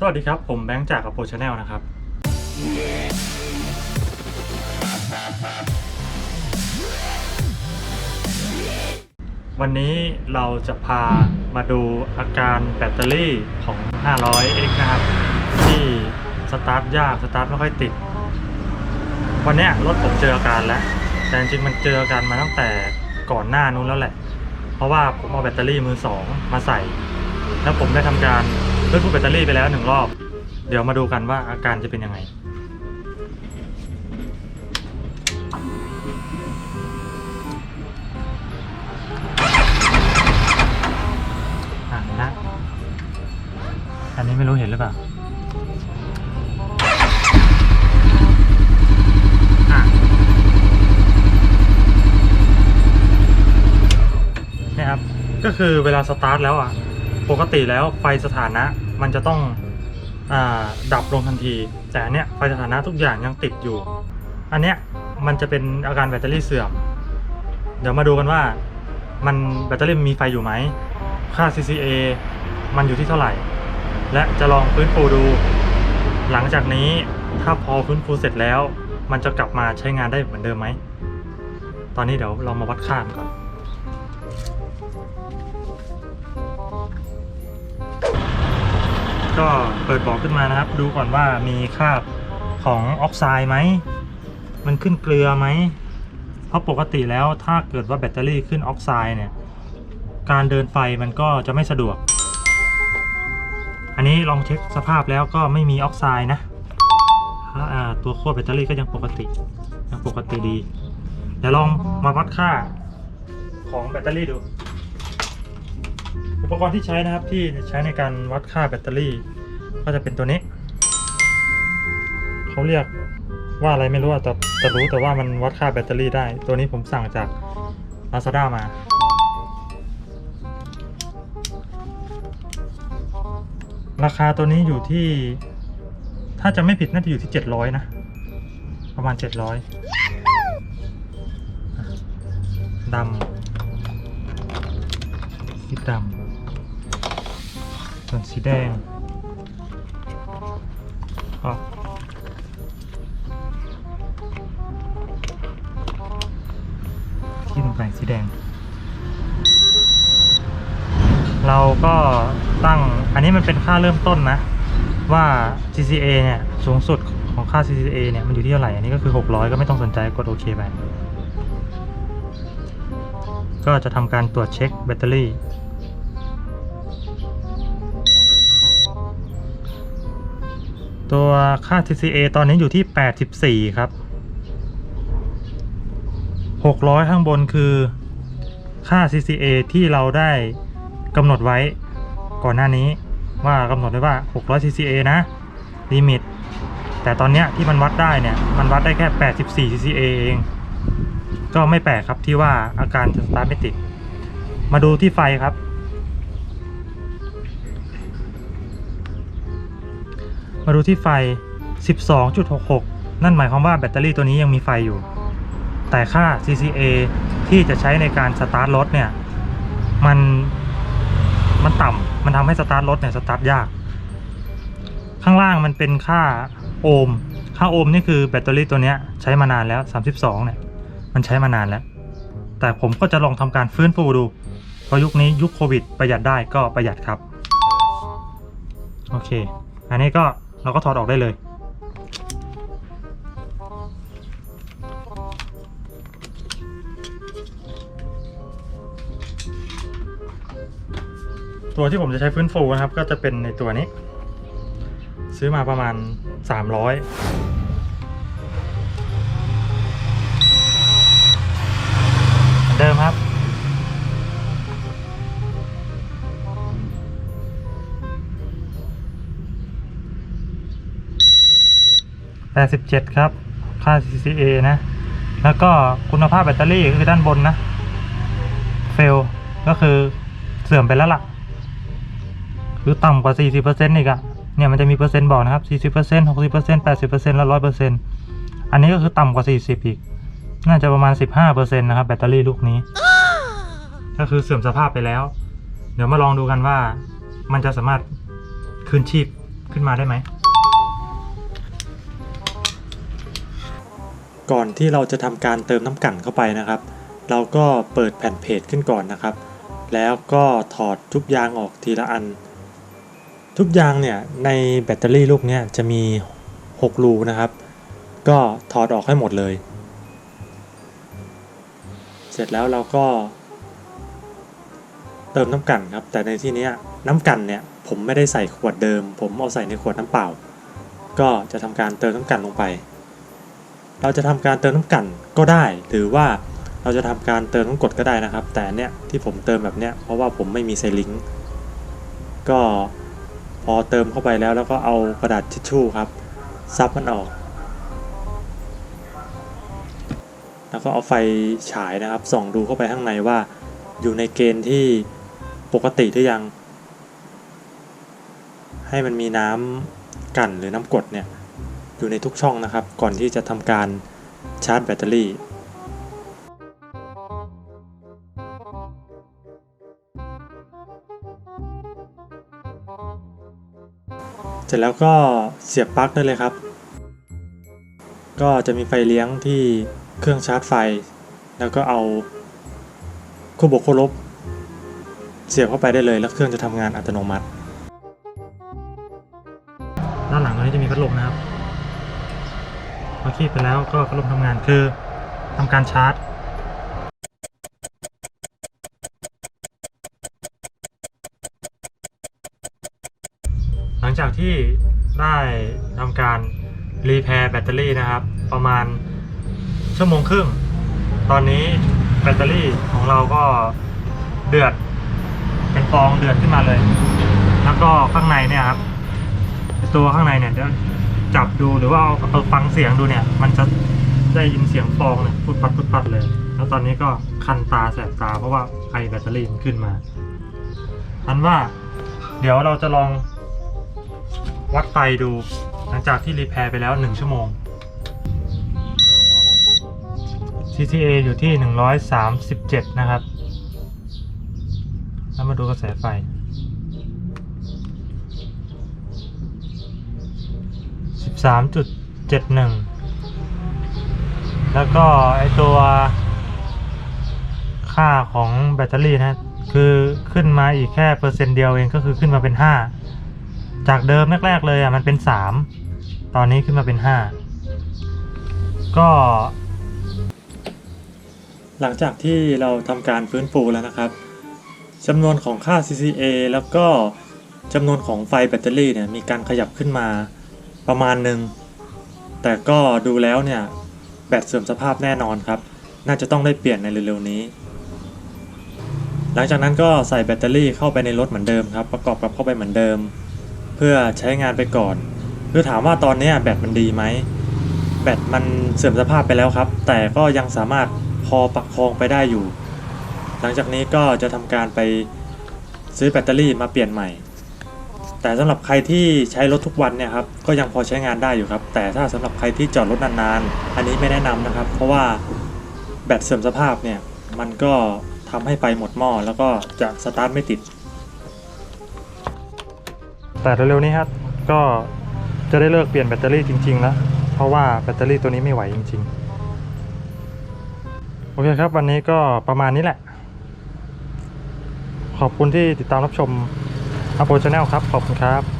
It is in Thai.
สวัสดีครับ ผมแบงค์จากอโปชาแนลนะครับ วันนี้เราจะพามาดูอาการแบตเตอรี่ของ 500X นะครับ ที่สตาร์ทยาก สตาร์ทไม่ค่อยติด วันนี้รถผมเจออาการแล้ว แต่จริงมันเจออาการมาตั้งแต่ก่อนหน้านู้นแล้วแหละ เพราะว่าผมเอาแบตเตอรี่มือสองมาใส่ แล้วผมได้ทำการ เลื่อนพูดแบตเตอรี่ไปแล้วหนึ่งรอบ เดี๋ยวมาดูกันว่าอาการจะเป็นยังไงอะเห็นนะอันนี้ไม่รู้เห็นหรือเปล่าอะเนี่ยครับ ก็คือเวลาสตาร์ทแล้วอะ ปกติแล้วไฟสถานะ มันจะต้องอดับลงทันที แต่อันเนี้ยไฟสถานะทุกอย่างยังติดอยู่ อันเนี้ยมันจะเป็นอาการแบตเตอรี่เสื่อม เดี๋ยวมาดูกันว่ามันแบตเตอรี่มีไฟอยู่ไหม ค่า CCA มันอยู่ที่เท่าไหร่ และจะลองฟื้นฟูดู หลังจากนี้ถ้าพอฟื้นฟูเสร็จแล้ว มันจะกลับมาใช้งานได้เหมือนเดิมไหม ตอนนี้เดี๋ยวเรามาวัดค่ากันก่อน ก็เปิดบอกขึ้นมานะครับ ดูก่อนว่ามีคราบของออกไซด์ไหม มันขึ้นเกลือไหม เพราะปกติแล้วถ้าเกิดว่าแบตเตอรี่ขึ้นออกไซด์เนี่ย การเดินไฟมันก็จะไม่สะดวก อันนี้ลองเช็คสภาพแล้วก็ไม่มีออกไซด์นะตัวขั้วแบตเตอรี่ก็ยังปกติยังปกติดี เดี๋ยวลองมาวัดค่าของแบตเตอรี่ดู อุปกรณ์ที่ใช้นะครับที่ใช้ในการวัดค่าแบตเตอรี่ ก็จะเป็นตัวนี้ เขาเรียกว่าอะไรไม่รู้แต่แต่รู้แต่ว่ามันวัดค่าแบตเตอรี่ได้ ตัวนี้ผมสั่งจาก Lazada มา ราคาตัวนี้อยู่ที่ ถ้าจะไม่ผิดน่าจะอยู่ที่ 700 นะ ประมาณ 700อะดำสีดำ ส่วนสีแดงก็ที่ลงไปสีแดง เราก็ตั้งอันนี้มันเป็นค่าเริ่มต้นนะ ว่า CCA เนี่ย สูงสุดของค่า CCA เนี่ย มันอยู่ที่เท่าไหร่ อันนี้ก็คือ 600 ก็ไม่ต้องสนใจกดโอเคไปก็จะทำการตรวจเช็คแบตเตอรี่ ตัวค่า TCA ตอนนี้อยู่ที่ 84 ครับ 600 ข้างบนคือค่า CCA ที่เราได้กำหนดไว้ก่อนหน้านี้ว่ากำหนดไว้ว่า 600 CCA นะลิมิต แต่ตอนนี้ที่มันวัดได้เนี่ย มันวัดได้แค่ 84 CCA เอง ก็ไม่แปลกครับที่ว่าอาการสตาร์ทไม่ติด มาดูที่ไฟครับ มาดูที่ไฟ 12.66 นั่นหมายความว่าแบตเตอรี่ตัวนี้ยังมีไฟอยู่ แต่ค่า CCA ที่จะใช้ในการสตาร์ทรถเนี่ย มันมันต่ำมันทำให้สตาร์ทรถเนี่ยสตาร์ทยาก ข้างล่างมันเป็นค่าโอห์มค่าโอห์มนี่คือแบตเตอรี่ตัวนี้ใช้มานานแล้ว 32 เนี่ย มันใช้มานานแล้ว แต่ผมก็จะลองทำการฟื้นฟูดู เพราะยุคนี้ยุคโควิด ประหยัดได้ก็ประหยัดครับ โอเค อันนี้ก็ เราก็ถอดออกได้เลย ตัวที่ผมจะใช้ฟื้นฟูนะครับ ก็จะเป็นในตัวนี้ ซื้อมาประมาณ 300เหมือนเดิมครับ 87 ครับ ค่า CCA นะ แล้วก็คุณภาพแบตเตอรี่ก็คือด้านบนนะ เฟล ก็คือเสื่อมไปแล้วล่ะ คือต่ำกว่า 40%อีกอะเนี่ยมันจะมีเปอร์เซ็นต์บอกนะครับ 40% 60% 80%และ 100%อันนี้ก็คือต่ำกว่า 40 อีก น่าจะประมาณ 15%นะครับแบตเตอรี่ลูกนี้ ก็คือเสื่อมสภาพไปแล้ว เดี๋ยวมาลองดูกันว่า มันจะสามารถคืนชีพขึ้นมาได้ไหม ก่อนที่เราจะทำการเติมน้ำกั่นเข้าไปนะครับ เราก็เปิดแผ่นเพจขึ้นก่อนนะครับ แล้วก็ถอดทุกยางออกทีละอัน ทุกยางเนี่ยในแบตเตอรี่ลูกเนี้ยจะมี 6 รูนะครับ ก็ถอดออกให้หมดเลย เสร็จแล้วเราก็ เติมน้ำกั่นครับ แต่ในที่นี้น้ำกั่นเนี่ยผมไม่ได้ใส่ขวดเดิม ผมเอาใส่ในขวดน้ำเปล่า ก็จะทำการเติมน้ำกั่นลงไป เราจะทำการเติมน้ำกันก็ได้ หรือว่าเราจะทำการเติมน้ำกดก็ได้นะครับ แต่เนี่ยที่ผมเติมแบบเนี้ยเพราะว่าผมไม่มีไซลิงก์ก็พอเติมเข้าไปแล้วแล้วก็เอากระดาษทิชชู่ครับ ซับมันออก แล้วก็เอาไฟฉายนะครับส่องดูเข้าไปข้างในว่า อยู่ในเกณฑ์ที่ปกติหรือยัง ให้มันมีน้ำกั่นหรือน้ำกดเนี่ย อยู่ในทุกช่องนะครับ ก่อนที่จะทำการชาร์จแบตเตอรี่เสร็จแล้วก็เสียบปลั๊กได้เลยครับ ก็จะมีไฟเลี้ยงที่เครื่องชาร์จไฟ แล้วก็เอาคู่บวกคู่ลบ เสียบเข้าไปได้เลย แล้วเครื่องจะทำงานอัตโนมัติ ด้านหลังตรงนี้จะมีพัดลมนะครับ อคีบไปแล้วก็พัดลมทำงานคือทำการชาร์จหลังจากที่ได้ทำการรีแพร์แบตเตอรี่นะครับ ประมาณชั่วโมงครึ่ง ตอนนี้แบตเตอรี่ของเราก็เดือดเป็นฟองเดือดขึ้นมาเลย แล้วก็ข้างในเนี่ยครับตัวข้างในเนี่ยเดี๋ยว จับดูหรือว่าเอาเอาฟังเสียงดูเนี่ย มันจะได้ยินเสียงฟองเนี่ยพุดปัดพุดปัดเลย แล้วตอนนี้ก็คันตาแสบตาเพราะว่าไอแบตเตอรี่มันขึ้นมาอันว่าเดี๋ยวเราจะลองวัดไฟดูหลังจากที่รีแพร์ไปแล้ว 1 ชั่วโมง CCA อยู่ที่ 137 นะครับ แล้วมาดูกระแสไฟ 13.71 แล้วก็ไอตัวค่าของแบตเตอรี่นะคือขึ้นมาอีกแค่เปอร์เซ็นต์เดียวเองก็คือขึ้นมาเป็น 5 จากเดิมแรกๆเลยอะมันเป็น 3 ตอนนี้ขึ้นมาเป็น 5 ก็ หลังจากที่เราทำการฟื้นฟูแล้วนะครับจำนวนของค่า CCA แล้วก็จำนวนของไฟแบตเตอรี่เนี่ยมีการขยับขึ้นมา ประมาณหนึ่งแต่ก็ดูแล้วเนี่ย แบตเสื่อมสภาพแน่นอนครับ น่าจะต้องได้เปลี่ยนในเร็วๆนี้ หลังจากนั้นก็ใส่แบตเตอรี่เข้าไปในรถเหมือนเดิมครับ ประกอบกับเข้าไปเหมือนเดิม เพื่อใช้งานไปก่อนคือถามว่าตอนนี้แบตมันดีไหมแบตมันเสื่อมสภาพไปแล้วครับ แต่ก็ยังสามารถพอประคองไปได้อยู่ หลังจากนี้ก็จะทำการไปซื้อแบตเตอรี่มาเปลี่ยนใหม่ แต่สำหรับใครที่ใช้รถทุกวันเนี่ยครับก็ยังพอใช้งานได้อยู่ครับ แต่ถ้าสำหรับใครที่จอดรถนานๆ อันนี้ไม่แนะนำนะครับ เพราะว่าแบตเสื่อมสภาพเนี่ยมันก็ทำให้ไฟหมดหม้อแล้วก็จะสตาร์ทไม่ติด แต่เร็วๆนี้ครับก็จะได้เลิกเปลี่ยนแบตเตอรี่จริงๆแล้วเพราะว่าแบตเตอรี่ตัวนี้ไม่ไหวจริง ๆ โอเคครับ วันนี้ก็ประมาณนี้แหละ ขอบคุณที่ติดตามรับชม อัพโ h ชแนลครับ ขอบคุณครับ